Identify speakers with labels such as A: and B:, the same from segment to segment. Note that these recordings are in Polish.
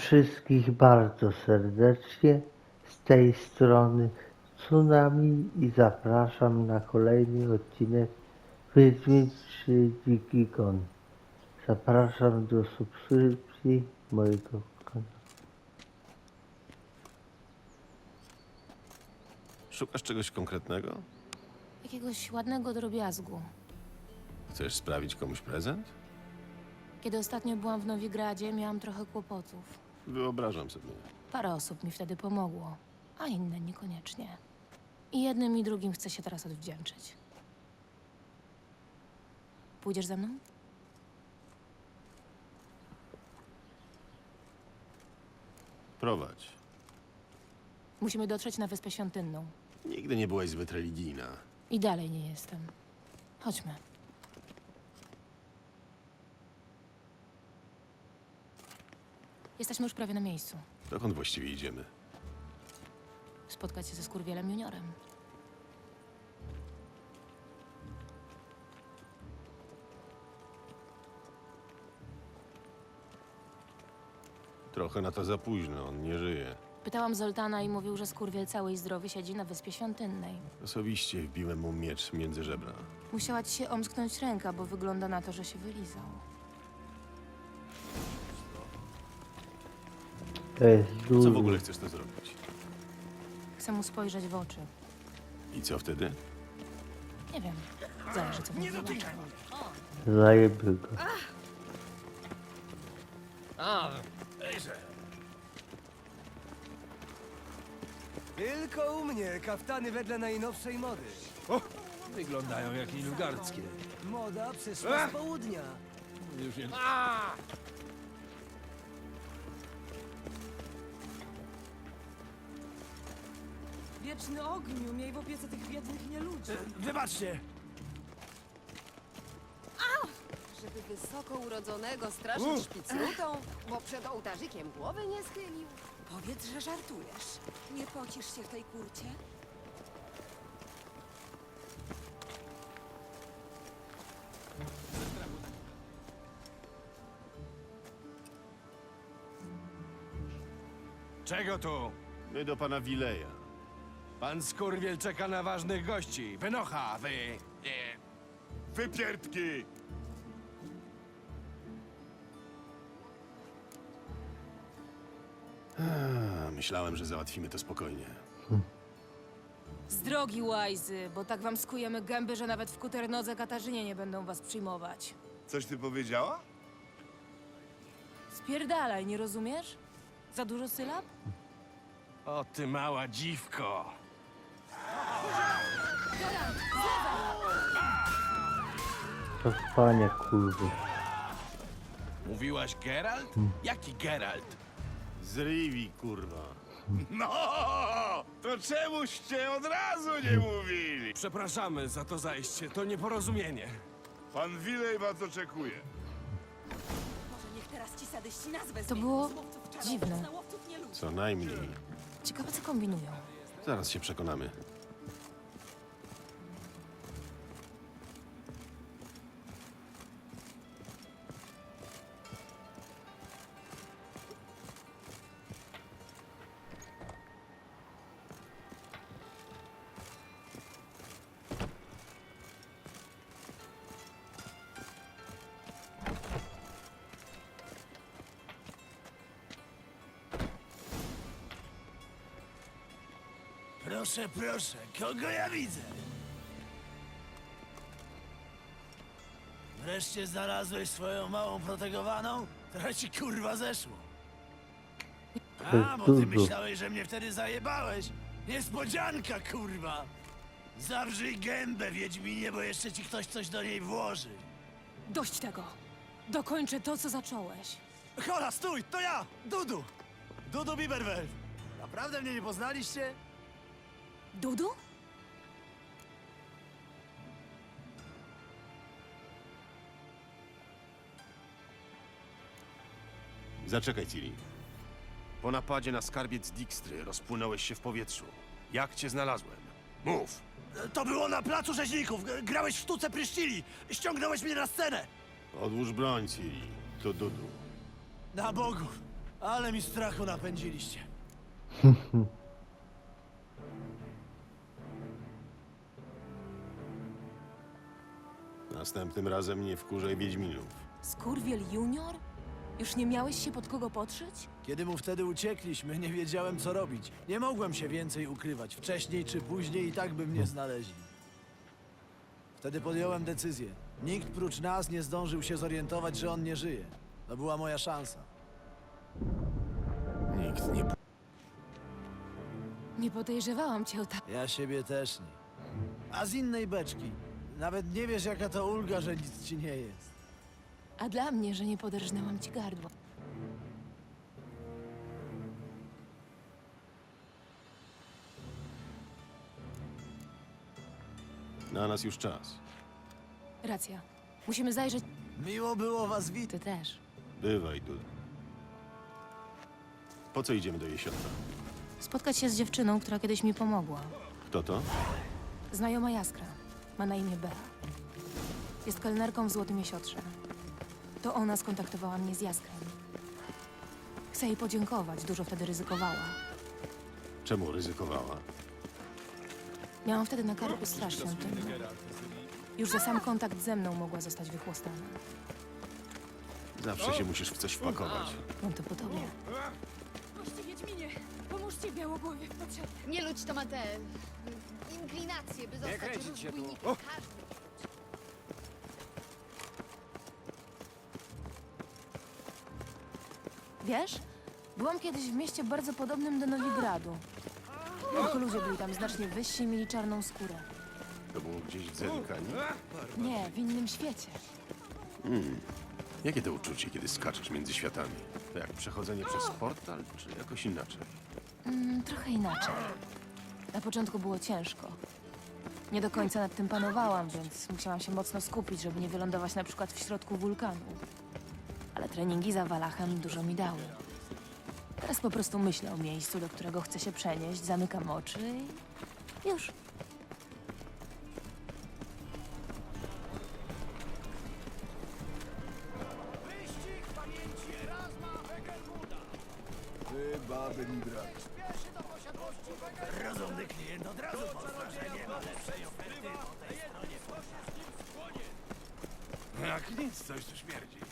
A: wszystkich bardzo serdecznie z tej strony Tsunami i zapraszam na kolejny odcinek Wiedźmin Dziki Gon. Zapraszam do subskrypcji mojego kanału.
B: Szukasz czegoś konkretnego?
C: Jakiegoś ładnego drobiazgu.
B: Chcesz sprawić komuś prezent?
C: Kiedy ostatnio byłam w Nowigradzie, miałam trochę kłopotów.
B: Wyobrażam sobie.
C: Parę osób mi wtedy pomogło, a inne niekoniecznie. I jednym i drugim chcę się teraz odwdzięczyć. Pójdziesz ze mną?
B: Prowadź.
C: Musimy dotrzeć na Wyspę Świątynną.
B: Nigdy nie byłaś zbyt religijna.
C: I dalej nie jestem. Chodźmy. Jesteśmy już prawie na miejscu.
B: Dokąd właściwie idziemy?
C: Spotkać się ze Skurwielem Juniorem.
B: Trochę na to za późno, on nie żyje.
C: Pytałam Zoltana i mówił, że Skurwiel cały i zdrowy siedzi na Wyspie Świątynnej.
B: Osobiście wbiłem mu miecz między żebra.
C: Musiała ci się omsknąć ręka, bo wygląda na to, że się wylizał.
A: To jest
B: Co w ogóle chcesz to zrobić?
C: Chcę mu spojrzeć w oczy.
B: I co wtedy?
C: Nie wiem. Zależy, co nie zobaczy.
A: Zajebie go.
D: Tylko u mnie kaftany wedle najnowszej mody.
E: Wyglądają jak nilfgaardzkie.
D: Moda przyszła z południa.
E: Już nie...
F: Wieczny ogniu, miej w opiece tych biednych nieludzi.
E: Wybaczcie!
G: Żeby wysoko urodzonego straszyć szpicrutą, bo przed ołtarzykiem głowy nie schylił.
F: Powiedz, że żartujesz. Nie pocisz się w tej kurcie?
E: Czego tu?
B: My do pana Wileja.
E: Pan Skurwiel czeka na ważnych gości. Wynocha, wy... Nie.
B: Wypierdki! A, Myślałem, że załatwimy to spokojnie.
C: Z drogi, łajzy, bo tak wam skujemy gęby, że nawet w kuternodze Katarzynie nie będą was przyjmować.
H: Coś ty powiedziała?
C: Spierdalaj, nie rozumiesz? Za dużo sylab?
E: O ty mała dziwko!
A: To spania kurwy.
E: Mówiłaś Geralt? Jaki Geralt?
B: Z Rivi, kurwa.
H: No, to czemuście od razu nie mówili?
E: Przepraszamy za to zajście, to nieporozumienie.
H: Pan Wilej was oczekuje.
F: Może niech teraz ci sadyści nazwę
C: To było dziwne.
B: Co najmniej.
C: Ciekawe, co kombinują.
B: Zaraz się przekonamy.
E: Proszę, proszę, kogo ja widzę? Wreszcie znalazłeś swoją małą protegowaną? Trochę ci kurwa zeszło. A, bo ty myślałeś, że mnie wtedy zajebałeś. Niespodzianka, kurwa! Zawrzyj gębę, Wiedźminie, bo jeszcze ci ktoś coś do niej włoży.
C: Dość tego! Dokończę to, co zacząłeś.
E: Hola, stój, to ja, Dudu! Dudu Biberwelf. Naprawdę mnie nie poznaliście?
C: Dudu?
B: Zaczekaj, Ciri. Po napadzie na skarbiec Dijkstry rozpłynąłeś się w powietrzu. Jak cię znalazłem? Mów!
E: To było na placu rzeźników. G- Grałeś w sztuce pryszcili. Ściągnąłeś mnie na scenę.
B: Odłóż broń, Ciri. To Dudu.
E: Na bogów. Ale mi strachu napędziliście.
B: Następnym razem nie wkurzaj Wiedźminów.
C: Skurwiel Junior? Już nie miałeś się pod kogo podszyć?
E: Kiedy mu wtedy uciekliśmy, nie wiedziałem co robić. Nie mogłem się więcej ukrywać. Wcześniej czy później i tak by mnie znaleźli. Wtedy podjąłem decyzję. Nikt prócz nas nie zdążył się zorientować, że on nie żyje. To była moja szansa.
B: Nikt nie...
C: Nie podejrzewałam cię o tak.
E: Ja siebie też nie. A z innej beczki. Nawet nie wiesz, jaka to ulga, że nic ci nie jest.
C: A dla mnie, że nie poderżnęłam ci gardła.
B: Na nas już czas.
C: Racja. Musimy zajrzeć.
E: Miło było was witać.
C: Ty też.
B: Bywaj, Duda. Po co idziemy do jesiotra?
C: Spotkać się z dziewczyną, która kiedyś mi pomogła.
B: Kto to?
C: Znajoma Jaskra. Ma na imię Bea. Jest kelnerką w Złotym Jesiotrze. To ona skontaktowała mnie z Jaskrem. Chcę jej podziękować, dużo wtedy ryzykowała.
B: Czemu ryzykowała?
C: Miałam wtedy na karku straszną tęgę. Już za sam kontakt ze mną mogła zostać wychłostana.
B: Zawsze się musisz w coś wpakować.
C: Mam to po
F: Pomóżcie Wiedźminie! Pomóżcie Białogłowie w potrzebie!
G: Nie ludź to ma te inklinacje, by zostać rozbójnikiem. Każdy.
C: Wiesz, byłam kiedyś w mieście bardzo podobnym do Nowigradu. Tylko ludzie byli tam znacznie wyżsi i mieli czarną skórę.
B: To było gdzieś w Zerikanie?
C: Nie, w innym świecie.
B: Jakie to uczucie, kiedy skaczesz między światami? To jak przechodzenie przez portal, czy jakoś inaczej?
C: Mm, trochę inaczej. Na początku było ciężko. Nie do końca nad tym panowałam, więc musiałam się mocno skupić, żeby nie wylądować na przykład w środku wulkanu. Ale treningi za Walachem dużo mi dały. Teraz po prostu myślę o miejscu, do którego chcę się przenieść, zamykam oczy i już.
E: Od razu pozna, że nie ma lepszej oferty po tej stronie.
H: Jak nic, coś tu śmierdzi.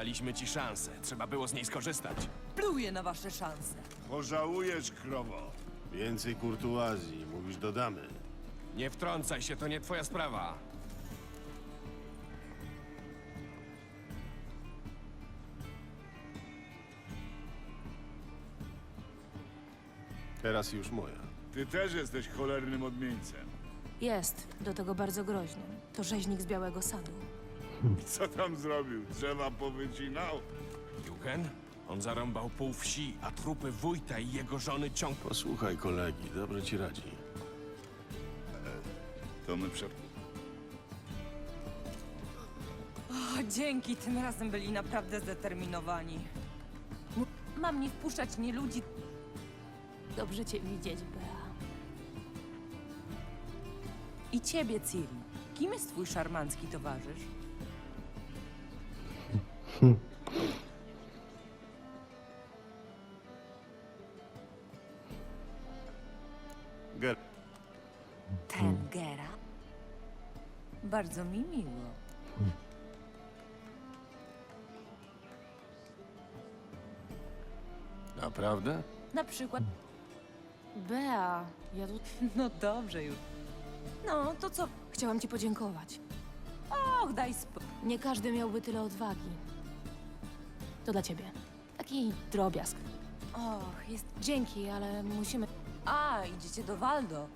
I: Daliśmy ci szansę. Trzeba było z niej skorzystać.
F: Pluję na wasze szanse.
H: Pożałujesz, krowo.
B: Więcej kurtuazji, mówisz dodamy.
I: Nie wtrącaj się, to nie twoja sprawa.
B: Teraz już moja.
H: Ty też jesteś cholernym odmieńcem.
C: Jest, do tego bardzo groźnym. To rzeźnik z Białego Sadu.
H: Co tam zrobił? Drzewa powycinał?
I: Jugen? On zarąbał pół wsi, a trupy wójta i jego żony ciąg...
B: Posłuchaj kolegi, dobrze ci radzi.
H: To my prze...
F: O, dzięki, tym razem byli naprawdę zdeterminowani. M- Mam nie wpuszczać nie ludzi.
C: Dobrze cię widzieć, Bea.
F: I ciebie, Ciri. Kim jest twój szarmancki towarzysz?
B: Ger...
F: Tengera? Bardzo mi miło.
B: Naprawdę?
F: Na przykład...
C: Bea, ja tu
F: No dobrze już. No, to co?
C: chciałam ci podziękować.
F: Och, daj spo...
C: Nie każdy miałby tyle odwagi. To dla ciebie. Taki drobiazg.
F: Och, jest...
C: Dzięki, ale musimy.
F: A, idziecie do Waldo.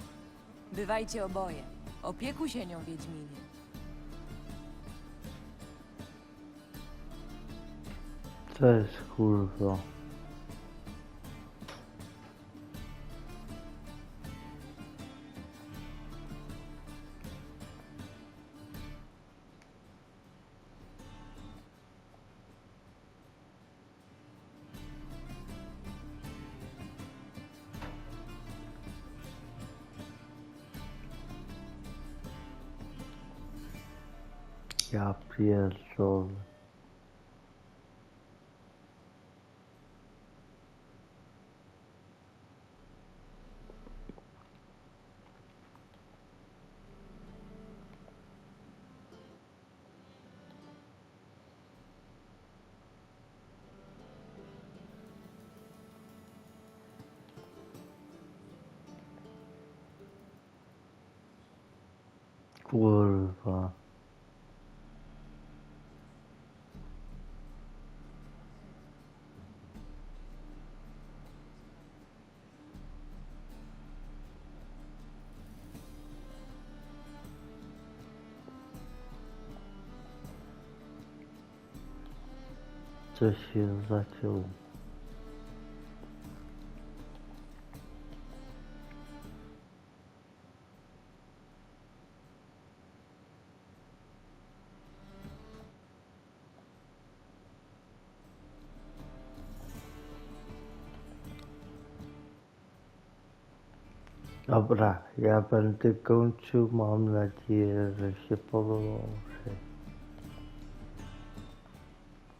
F: Bywajcie oboje. Opiekuj się nią, Wiedźminie.
A: Co jest kurwa? Ja pierdolę. Kurwa. Coś się zaciął. Dobra, ja będę kończył. Mam nadzieję, że się podobało.